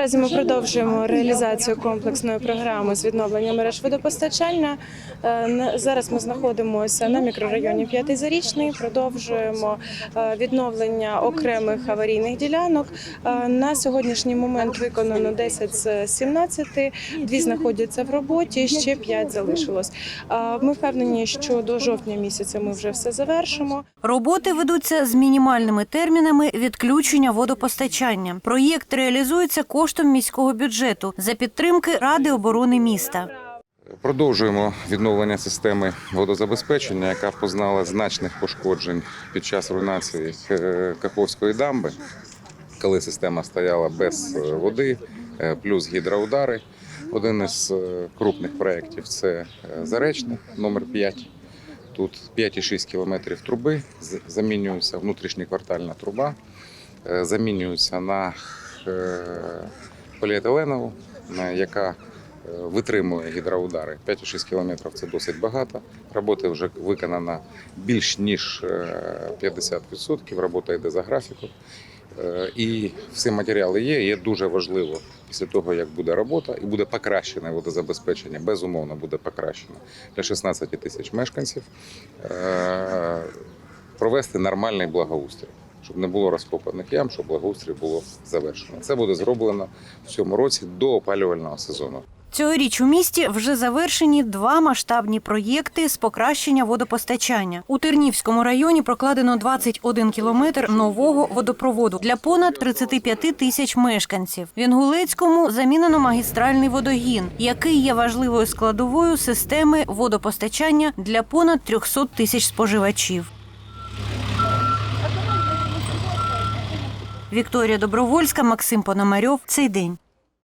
Наразі ми продовжуємо реалізацію комплексної програми з відновлення мереж водопостачання. Е, Зараз ми знаходимося на мікрорайоні П'ятий Зарічний. Продовжуємо е, відновлення окремих аварійних ділянок. Е, На сьогоднішній момент виконано 10 з 17, дві знаходяться в роботі, ще 5 залишилось. Ми впевнені, що до жовтня місяця ми вже все завершимо. Роботи ведуться з мінімальними термінами відключення водопостачання. Проєкт реалізується коштом міського бюджету за підтримки Ради оборони міста. Продовжуємо відновлення системи водозабезпечення, яка познала значних пошкоджень під час руйнації е, Каховської дамби, коли система стояла без е, води, е, плюс гідроудари. Один із крупних проєктів це Заречне, номер 5. Тут 5,6 кілометрів труби, замінюється внутрішньоквартальна труба, замінюється на поліетиленову, яка е, витримує гідроудари. 5,6 кілометрів це досить багато. Роботи вже виконано більш ніж е, 50%. Робота йде за графіком. Е, І всі матеріали є. Є дуже важливо після того, як буде робота, і буде покращене водозабезпечення, безумовно буде покращено для 16 тисяч мешканців. е, Провести нормальний благоустрій, щоб не було розкопаних ям, щоб благоустрій було завершено. Це буде зроблено в цьому році до опалювального сезону. Цьогоріч у місті вже завершені два масштабні проєкти з покращення водопостачання. У Тернівському районі прокладено 21 кілометр нового водопроводу для понад 35 тисяч мешканців. В Інгулецькому замінено магістральний водогін, який є важливою складовою системи водопостачання для понад 300 тисяч споживачів. Вікторія Добровольська, Максим Пономарьов. Цей день.